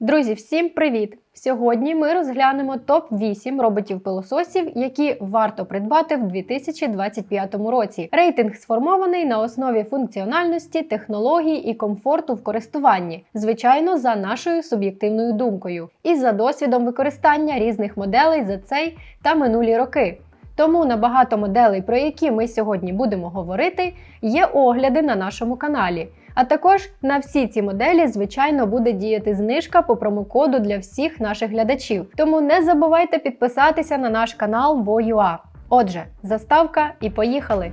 Друзі, всім привіт! Сьогодні ми розглянемо топ-8 роботів-пилососів, які варто придбати в 2025 році. Рейтинг сформований на основі функціональності, технологій і комфорту в користуванні, звичайно, за нашою суб'єктивною думкою, і за досвідом використання різних моделей за цей та минулі роки. Тому на багато моделей, про які ми сьогодні будемо говорити, є огляди на нашому каналі. А також на всі ці моделі, звичайно, буде діяти знижка по промокоду для всіх наших глядачів. Тому не забувайте підписатися на наш канал Voua. Отже, заставка і поїхали!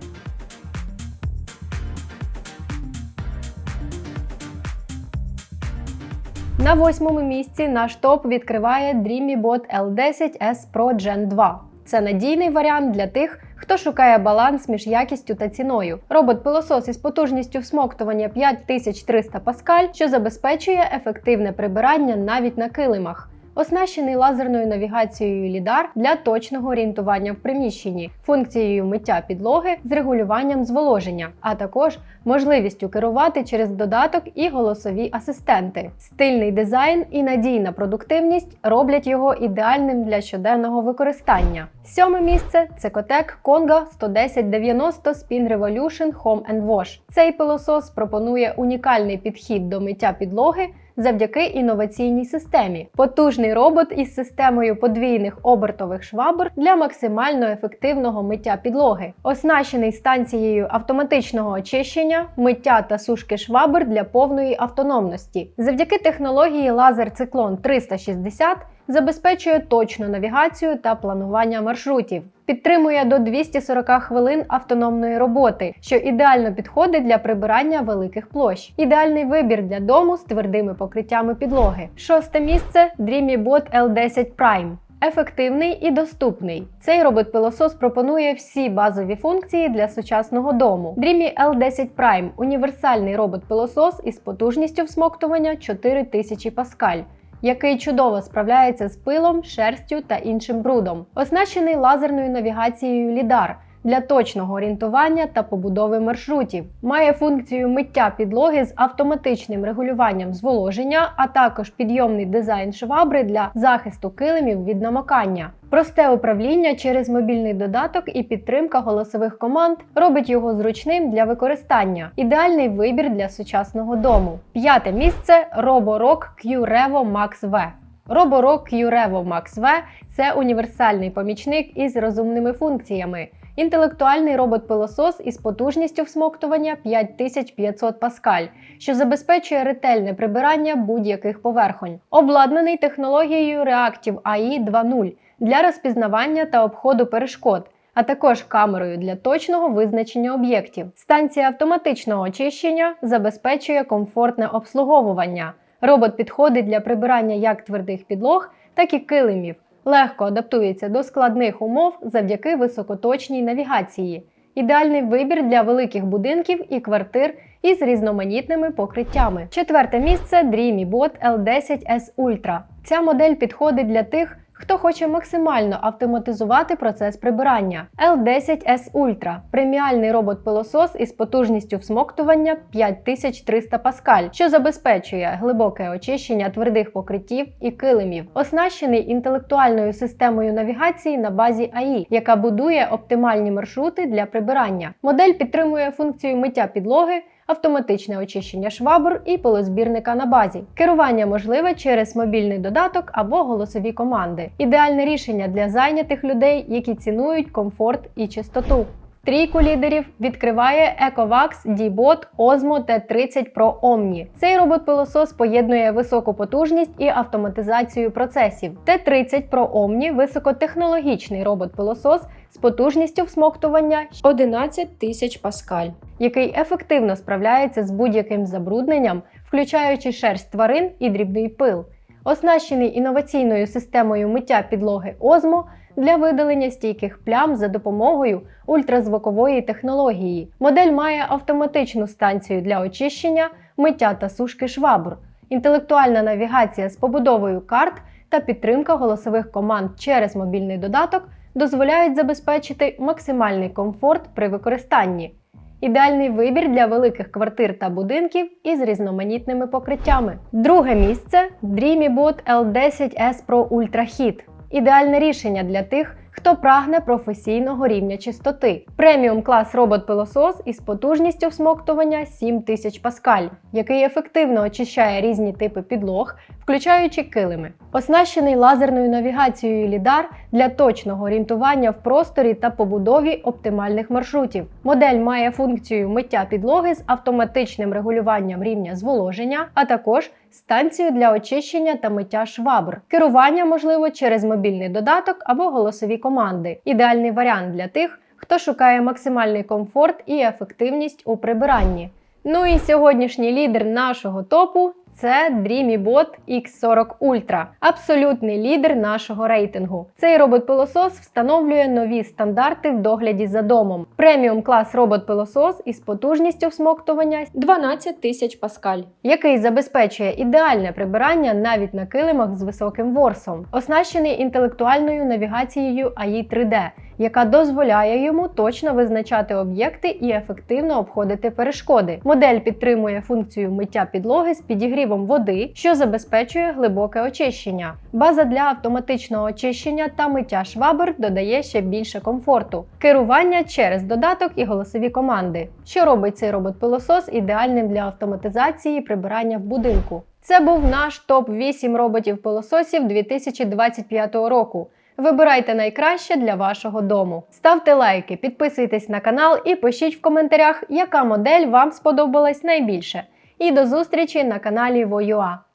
На восьмому місці наш топ відкриває DreamyBot L10 S Pro Gen 2. Це надійний варіант для тих, хто шукає баланс між якістю та ціною. Робот-пилосос із потужністю всмоктування 5300 паскаль, що забезпечує ефективне прибирання навіть на килимах. Оснащений лазерною навігацією лідар для точного орієнтування в приміщенні, функцією миття підлоги з регулюванням зволоження, а також можливістю керувати через додаток і голосові асистенти. Стильний дизайн і надійна продуктивність роблять його ідеальним для щоденного використання. Сьоме місце це Котек Conga 11090 Spin Revolution Home and Wash. Цей пилосос пропонує унікальний підхід до миття підлоги завдяки інноваційній системі. Потужний робот із системою подвійних обертових швабр для максимально ефективного миття підлоги, оснащений станцією автоматичного очищення, миття та сушки швабр для повної автономності. Завдяки технології лазер циклон 360 забезпечує точну навігацію та планування маршрутів. Підтримує до 240 хвилин автономної роботи, що ідеально підходить для прибирання великих площ. Ідеальний вибір для дому з твердими покриттями підлоги. Шосте місце DreamyBot L10 Prime. Ефективний і доступний. Цей робот-пилосос пропонує всі базові функції для сучасного дому. Dreamy L10 Prime універсальний робот-пилосос із потужністю всмоктування 4000 паскаль який чудово справляється з пилом, шерстю та іншим брудом, оснащений лазерною навігацією лідар. Для точного орієнтування та побудови маршрутів має функцію миття підлоги з автоматичним регулюванням зволоження, а також підйомний дизайн швабри для захисту килимів від намокання. Просте управління через мобільний додаток і підтримка голосових команд робить його зручним для використання. Ідеальний вибір для сучасного дому. П'яте місце Roborock Q-Revo Max V. Roborock Q-Revo Max V – це універсальний помічник із розумними функціями. Інтелектуальний робот-пилосос із потужністю всмоктування 5500 паскаль, що забезпечує ретельне прибирання будь-яких поверхонь, обладнаний технологією Reactive AI 2.0 для розпізнавання та обходу перешкод. А також камерою для точного визначення об'єктів. Станція автоматичного очищення забезпечує комфортне обслуговування. Робот підходить для прибирання як твердих підлог, так і килимів, легко адаптується до складних умов завдяки високоточній навігації. Ідеальний вибір для великих будинків і квартир із різноманітними покриттями. Четверте місце DreamyBot L10S Ultra. Ця модель підходить для тих, хто хоче максимально автоматизувати процес прибирання. L10S Ultra преміальний робот-пилосос із потужністю всмоктування 5300 паскаль, що забезпечує глибоке очищення твердих покриттів і килимів, оснащений інтелектуальною системою навігації на базі AI, яка будує оптимальні маршрути для прибирання. Модель підтримує функцію миття підлоги автоматичне очищення швабр і пилозбірника на базі. Керування можливе через мобільний додаток або голосові команди. Ідеальне рішення для зайнятих людей, які цінують комфорт і чистоту. Трійку лідерів відкриває Ecovax D-Bot Osmo T30 Pro Omni. Цей робот-пилосос поєднує високу потужність і автоматизацію процесів. T30 Pro Omni високотехнологічний робот-пилосос з потужністю всмоктування 11 тисяч паскаль, який ефективно справляється з будь-яким забрудненням, включаючи шерсть тварин і дрібний пил. Оснащений інноваційною системою миття підлоги Osmo для видалення стійких плям за допомогою ультразвукової технології. Модель має автоматичну станцію для очищення, миття та сушки швабр, інтелектуальна навігація з побудовою карт та підтримка голосових команд через мобільний додаток дозволяють забезпечити максимальний комфорт при використанні. Ідеальний вибір для великих квартир та будинків із різноманітними покриттями. Друге місце DreamyBot L10S Pro Ultra Heat. Ідеальне рішення для тих, хто прагне професійного рівня чистоти. Преміум клас робот-пилосос із потужністю всмоктування 7000 паскаль, який ефективно очищає різні типи підлог, включаючи килими. Оснащений лазерною навігацією лідар для точного орієнтування в просторі та побудові оптимальних маршрутів. Модель має функцію миття підлоги з автоматичним регулюванням рівня зволоження, а також станцію для очищення та миття швабр. Керування можливо через мобільний додаток або голосові команди. Ідеальний варіант для тих, хто шукає максимальний комфорт і ефективність у прибиранні. Ну і сьогоднішній лідер нашого топу це DreamyBot X40 Ultra, абсолютний лідер нашого рейтингу. Цей робот-пилосос встановлює нові стандарти в догляді за домом. Преміум клас робот-пилосос із потужністю всмоктування 12 тисяч паскаль, який забезпечує ідеальне прибирання навіть на килимах з високим ворсом, оснащений інтелектуальною навігацією AI 3D яка дозволяє йому точно визначати об'єкти і ефективно обходити перешкоди. Модель підтримує функцію миття підлоги з підігрівом води, що забезпечує глибоке очищення. База для автоматичного очищення та миття швабр додає ще більше комфорту. Керування через додаток і голосові команди, що робить цей робот-пилосос ідеальним для автоматизації прибирання в будинку. Це був наш топ 8 роботів-пилососів 2025 року. Вибирайте найкраще для вашого дому. Ставте лайки, підписуйтесь на канал і пишіть в коментарях, яка модель вам сподобалась найбільше. І до зустрічі на каналі Воюа.